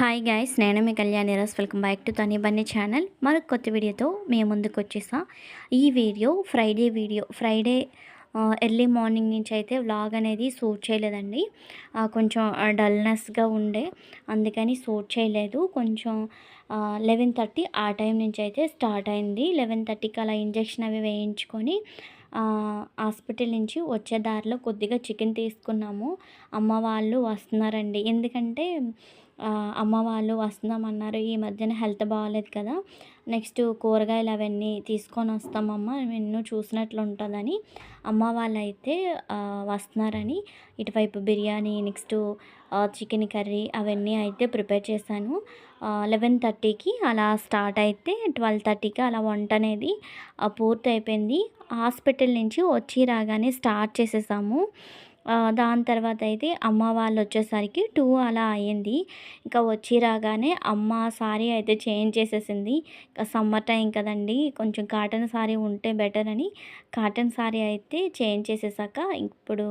Hi guys నేను మీ Kalyani Ras welcome back to Tani Bunny channel మరొక కొత్త వీడియోతో మేము ముందుకు వచ్చేసా. ఈ video Friday video Friday early morning నుంచి అయితే వ్లాగ్ అనేది సూట్ చేయలేదండి. కొంచెం డల్నెస్గా ఉండే అందుకని సూట్ చేయలేదు. కొంచెం లెవెన్ థర్టీ ఆ టైం నుంచి అయితే స్టార్ట్ అయింది. లెవెన్ థర్టీకి అలా ఇంజెక్షన్ అవి వేయించుకొని హాస్పిటల్ నుంచి వచ్చే దారిలో కొద్దిగా చికెన్ తీసుకున్నాము. అమ్మ వాళ్ళు వస్తున్నారండి. ఎందుకంటే అమ్మ వాళ్ళు వస్తున్నామన్నారు ఈ మధ్యన హెల్త్ బాగాలేదు కదా నెక్స్ట్ కూరగాయలు అవన్నీ తీసుకొని వస్తామమ్మ నిన్ను చూసినట్లు ఉంటుందని అమ్మ వాళ్ళు అయితే వస్తున్నారని ఇటువైపు బిర్యానీ నెక్స్ట్ చికెన్ కర్రీ అవన్నీ అయితే ప్రిపేర్ చేశాను. లెవెన్ థర్టీకి అలా స్టార్ట్ అయితే ట్వెల్వ్ థర్టీకి అలా వంట అనేది పూర్తి అయిపోయింది హాస్పిటల్ నుంచి వచ్చి రాగానే స్టార్ట్ చేసేసాము. దాని తర్వాత అయితే అమ్మ వాళ్ళు వచ్చేసరికి టూ అలా అయ్యింది. ఇంకా వచ్చి రాగానే అమ్మ సారీ అయితే చేంజ్ చేసేసింది. ఇంకా సమ్మర్ టైం కదండి కొంచెం కాటన్ సారీ ఉంటే బెటర్ అని కాటన్ సారీ అయితే చేంజ్ చేసేసాక ఇప్పుడు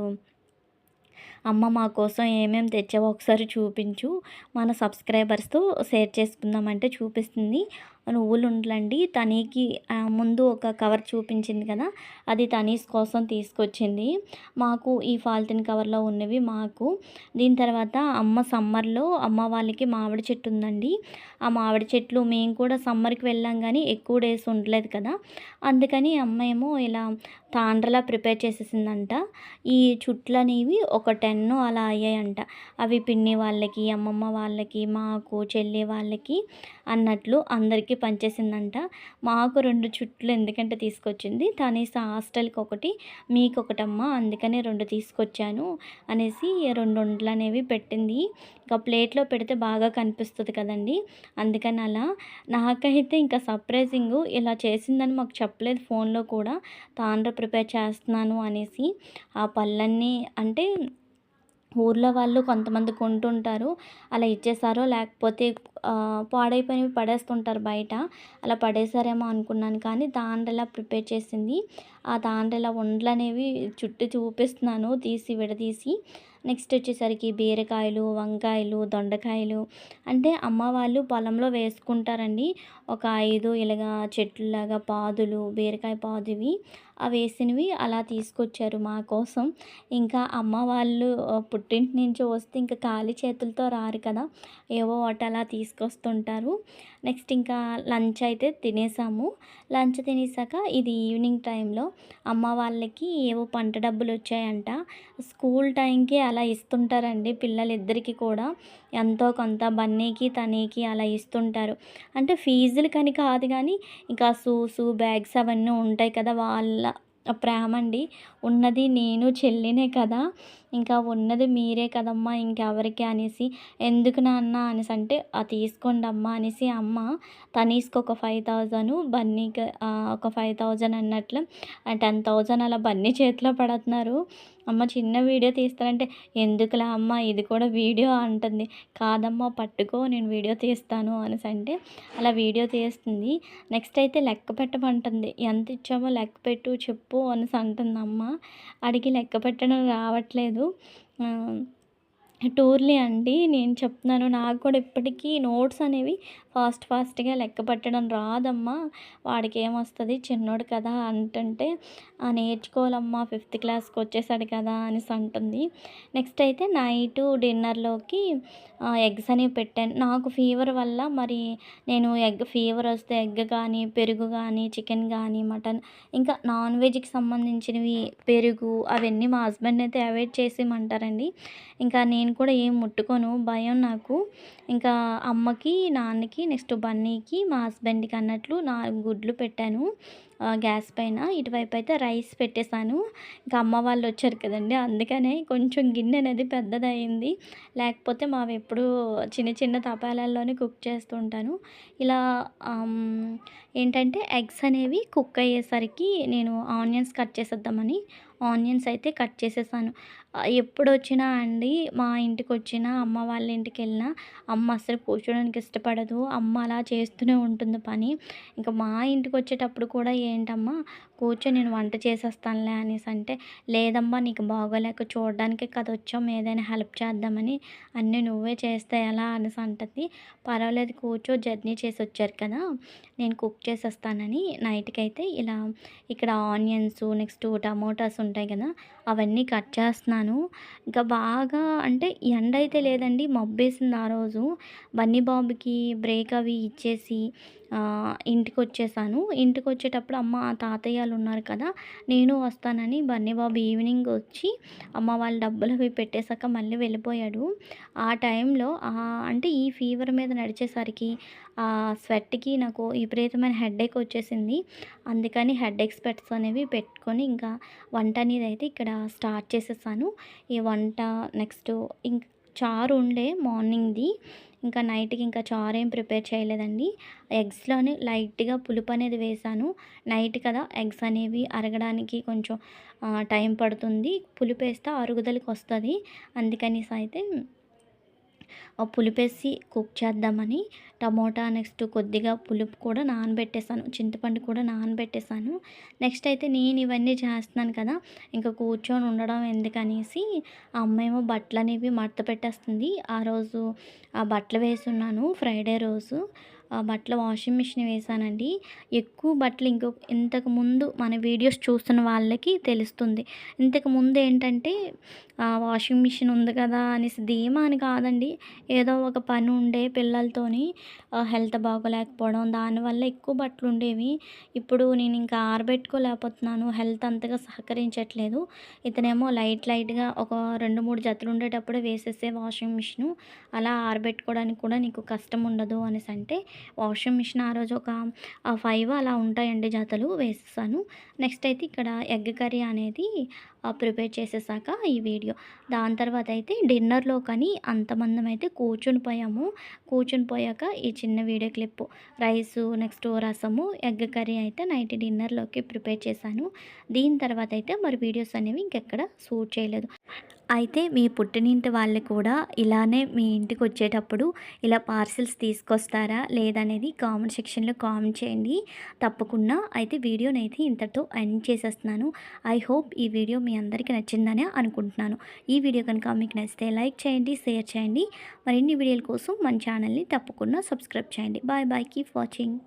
అమ్మ మా కోసం ఏమేమి తెచ్చావో ఒకసారి చూపించు. మన సబ్స్క్రైబర్స్తో షేర్ చేసుకుందామంటే చూపిస్తుంది. నువ్వులు ఉండలండి. తనీకి ముందు ఒక కవర్ చూపించింది కదా అది తనీస్ కోసం తీసుకొచ్చింది. మాకు ఈ ఫాల్తిన్ కవర్లో ఉన్నవి మాకు. దీని తర్వాత అమ్మ సమ్మర్లో అమ్మ వాళ్ళకి మామిడి చెట్టు ఉందండి. ఆ మామిడి చెట్లు మేము కూడా సమ్మర్కి వెళ్ళాం కానీ ఎక్కువ డేస్ ఉండలేదు కదా. అందుకని అమ్మ ఏమో ఇలా తాండ్రలా ప్రిపేర్ చేసేసిందంట. ఈ చుట్లు అనేవి ఒక టెన్ అలా అయ్యాయంట. అవి పిన్ని వాళ్ళకి అమ్మమ్మ వాళ్ళకి మాకు చెల్లి వాళ్ళకి అన్నట్లు అందరికీ పంచేసిందంట మాకు రెండు చుట్లు ఎందుకంటే తీసుకొచ్చింది. తనేసి హాస్టల్కి ఒకటి మీకు ఒకటమ్మ అందుకనే రెండు తీసుకొచ్చాను అనేసి రెండు వంటలు అనేవి పెట్టింది. ఇంకా ప్లేట్లో పెడితే బాగా కనిపిస్తుంది కదండి. అందుకని అలా నాకైతే ఇంకా సర్ప్రైజింగ్ ఇలా చేసిందని మాకు చెప్పలేదు ఫోన్లో కూడా. తాండ్ర ప్రిపేర్ చేస్తున్నాను అనేసి ఆ పళ్ళన్నీ అంటే ఊర్లో వాళ్ళు కొంతమంది కొంటుంటారు. అలా ఇచ్చేసారో లేకపోతే పాడైపోయినవి పడేస్తుంటారు బయట. అలా పడేసారేమో అనుకున్నాను కానీ దాండ్రలా ప్రిపేర్ చేసింది. ఆ దాండ్రలా వండ్లు అనేవి చుట్టూ చూపిస్తున్నాను తీసి విడదీసి. నెక్స్ట్ వచ్చేసరికి బీరకాయలు వంకాయలు దొండకాయలు. అంటే అమ్మ వాళ్ళు పొలంలో వేసుకుంటారండి. ఒక ఐదు ఇలాగా చెట్లులాగా పాదులు బీరకాయ పాదువి. ఆ వేసినవి అలా తీసుకొచ్చారు మా కోసం. ఇంకా అమ్మ వాళ్ళు పుట్టింటి నుంచి వస్తే ఇంకా ఖాళీ చేతులతో రారు కదా. ఏవో ఒకటి అలా తీసుకొస్తుంటారు. నెక్స్ట్ ఇంకా లంచ్ అయితే తినేసాము. లంచ్ తినేసాక ఇది ఈవినింగ్ టైంలో అమ్మ వాళ్ళకి ఏవో పంట డబ్బులు వచ్చాయంట. స్కూల్ టైంకి అలా ఇస్తుంటారండి పిల్లలిద్దరికీ కూడా. ఎంతో కొంత బన్నీకి తనీకి అలా ఇస్తుంటారు. అంటే ఫీజులు కానీ కాదు కానీ ఇంకా షూస్ బ్యాగ్స్ అవన్నీ ఉంటాయి కదా వాళ్ళ ప్రేమ అండి ఉన్నది నేను చెల్లినే కదా. ఇంకా ఉన్నది మీరే కదమ్మా ఇంకెవరికి అనేసి ఎందుకు నాన్న అనేసి అంటే అది తీసుకోండి అమ్మా అనేసి అమ్మ తనీస్కి ఒక ఫైవ్ థౌజండ్ బన్నీకి ఒక ఫైవ్ థౌజండ్ అన్నట్లు టెన్ థౌజండ్ అలా బన్నీ చేతిలో పడుతున్నారు. అమ్మ చిన్న వీడియో తీస్తానంటే ఎందుకులా అమ్మ ఇది కూడా వీడియో అంటుంది. కాదమ్మా పట్టుకో నేను వీడియో తీస్తాను అనేసి అంటే అలా వీడియో తీస్తుంది. నెక్స్ట్ అయితే లెక్క పెట్టమంటుంది. ఎంత ఇచ్చామో లెక్క పెట్టు చెప్పు అనేసి అంటుంది అమ్మ. అడిగి లెక్క పెట్టడం రావట్లేదు. టూర్లీ అండి. నేను చెప్తున్నాను నాకు కూడా ఇప్పటికీ నోట్స్ అనేవి ఫాస్ట్ ఫాస్ట్గా లెక్క పెట్టడం రాదమ్మా. వాడికి ఏమొస్తుంది చిన్నోడు కదా అంటుంటే "ఆ, నేర్చుకోవాలమ్మా ఫిఫ్త్ క్లాస్కి వచ్చేసాడు కదా అనేసి అంటుంది. నెక్స్ట్ అయితే నైట్ డిన్నర్లోకి ఎగ్స్ అనేవి పెట్టాను. నాకు ఫీవర్ వల్ల మరి నేను ఎగ్ ఫీవర్ వస్తే ఎగ్ కానీ పెరుగు కానీ చికెన్ కానీ మటన్ ఇంకా నాన్ వెజ్కి సంబంధించినవి పెరుగు అవన్నీ మా హస్బెండ్ అయితే అవాయిడ్ చేసేయమంటారండి. ఇంకా నేను నేను కూడా ఏం ముట్టుకోను. భయం నాకు. ఇంకా అమ్మకి నాన్నకి నెక్స్ట్ బన్నీకి మా హస్బెండ్కి అన్నట్లు నాలుగు గుడ్లు పెట్టాను. గ్యాస్ పైన. ఇటువైపు అయితే రైస్ పెట్టేశాను. ఇంకా అమ్మ వాళ్ళు వచ్చారు కదండి. అందుకనే కొంచెం గిన్నె అనేది పెద్దదయింది. లేకపోతే మావి ఎప్పుడు చిన్న చిన్న తపాలాల్లోనే కుక్ చేస్తుంటాను ఇలా ఏంటంటే ఎగ్స్ అనేవి కుక్ అయ్యేసరికి నేను ఆనియన్స్ కట్ చేసేద్దామని ఆనియన్స్ అయితే కట్ చేసేసాను. ఎప్పుడు వచ్చినా అండి మా ఇంటికి వచ్చినా అమ్మ వాళ్ళ ఇంటికి వెళ్ళినా అమ్మ అసలు కూర్చోడానికి ఇష్టపడదు. అమ్మ అలా చేస్తూనే ఉంటుంది పని. ఇంకా మా ఇంటికి వచ్చేటప్పుడు కూడా ఏంటమ్మా కూర్చో నేను వంట చేసేస్తానులే అనేసి అంటే లేదమ్మా నీకు బాగోలేక చూడడానికే కదా వచ్చాం ఏదైనా హెల్ప్ చేద్దామని అన్నీ నువ్వే చేస్తే ఎలా అనేసి అంటుంది. పర్వాలేదు కూర్చో జర్నీ చేసి వచ్చారు కదా నేను కుక్ చేసేస్తానని నైట్కి అయితే ఇలా ఇక్కడ ఆనియన్స్ నెక్స్ట్ టమోటాస్ ఉంటాయి కదా అవన్నీ కట్ చేస్తున్నాను. ఇంకా బాగా అంటే ఎండ అయితే లేదండి మబ్బేసింది ఆ రోజు. బన్నీ బాబుకి బ్రేక్ అవి ఇచ్చేసి ఇంటికి వచ్చేసాను ఇంటికి వచ్చేటప్పుడు అమ్మ తాతయ్యలు ఉన్నారు కదా నేను వస్తానని బన్నీబాబు ఈవినింగ్ వచ్చి అమ్మ వాళ్ళ డబ్బులు అవి పెట్టేశాక మళ్ళీ వెళ్ళిపోయాడు. ఆ టైంలో అంటే ఈ ఫీవర్ మీద నడిచేసరికి ఆ స్వెట్కి నాకు విపరీతమైన హెడేక్ వచ్చేసింది అందుకని హెడేక్ స్పెట్స్ అనేవి పెట్టుకొని ఇంకా వంట అనేది అయితే ఇక్కడ స్టార్ట్ చేసేసాను. ఈ వంట నెక్స్ట్ ఇంక చారు ఉండే మార్నింగ్ది. ఇంకా నైట్కి ఇంకా చారు ఏం ప్రిపేర్ చేయలేదండి. ఎగ్స్లోనే లైట్గా పులుపు అనేది వేసాను. నైట్ కదా ఎగ్స్ అనేవి అరగడానికి కొంచెం టైం పడుతుంది. పులుపు వేస్తే అరుగుదలకి వస్తుంది. అందుకనేసి అయితే పులుపేసి కుక్ చేద్దామని టమోటా నెక్స్ట్ కొద్దిగా పులుపు కూడా నానబెట్టేసాను చింతపండు కూడా నానబెట్టేసాను నెక్స్ట్ అయితే నేను ఇవన్నీ చేస్తున్నాను కదా ఇంకా కూర్చొని ఉండడం ఎందుకనేసి ఆ బట్టలు అనేవి మడత పెట్టేస్తుంది. ఆ రోజు ఆ బట్టలు వేసున్నాను ఫ్రైడే రోజు. బట్టలు వాషింగ్ మిషన్ వేసానండి ఎక్కువ బట్టలు ఇంకో ఇంతకు ముందు మన వీడియోస్ చూస్తున్న వాళ్ళకి తెలుస్తుంది. ఇంతకు ముందు ఏంటంటే వాషింగ్ మిషన్ ఉంది కదా అనేసి ధీమా అని కాదండి. ఏదో ఒక పని ఉండే పిల్లలతోని హెల్త్ బాగోలేకపోవడం దానివల్ల ఎక్కువ బట్టలు ఉండేవి. ఇప్పుడు నేను ఇంకా ఆరబెట్టుకోలేకపోతున్నాను హెల్త్ అంతగా సహకరించట్లేదు. ఇతనేమో లైట్ లైట్గా ఒక రెండు మూడు జతలు ఉండేటప్పుడు వేసేసే వాషింగ్ మిషను. అలా ఆరబెట్టుకోవడానికి కూడా నీకు కష్టం ఉండదు అనేసి అంటే వాషింగ్ మిషన్ ఆ రోజు ఒక ఫైవ్ అలా ఉంటాయండి జతలు వేసేసాను. నెక్స్ట్ అయితే ఇక్కడ ఎగ్ కర్రీ అనేది ప్రిపేర్ చేసేసాక ఈ వీడియో. దాని తర్వాత అయితే డిన్నర్లో కానీ అంతమందం అయితే కూర్చుని పోయాము. కూర్చుని పోయాక ఈ చిన్న వీడియో క్లిప్ రైసు నెక్స్ట్ రసము ఎగ్ కర్రీ అయితే నైట్ డిన్నర్లోకి ప్రిపేర్ చేశాను. దీని తర్వాత అయితే మరి వీడియోస్ అనేవి ఇంకెక్కడ షూట్ చేయలేదు. అయితే మీ పుట్టినింటి వాళ్ళు కూడా ఇలానే మీ ఇంటికి వచ్చేటప్పుడు ఇలా పార్సిల్స్ తీసుకొస్తారా లేదనేది కామెంట్ సెక్షన్లో కామెంట్ చేయండి. తప్పకుండా అయితే వీడియోనైతే ఇంతటితో ఎండ్ చేసేస్తున్నాను. ఐ హోప్ ఈ వీడియో మీ అందరికీ నచ్చిందని అనుకుంటున్నాను. ఈ వీడియో కనుక మీకు నచ్చితే లైక్ చేయండి షేర్ చేయండి. మరిన్ని వీడియోల కోసం మన ఛానల్ని తప్పకుండా సబ్స్క్రైబ్ చేయండి. Bye bye. Keep watching.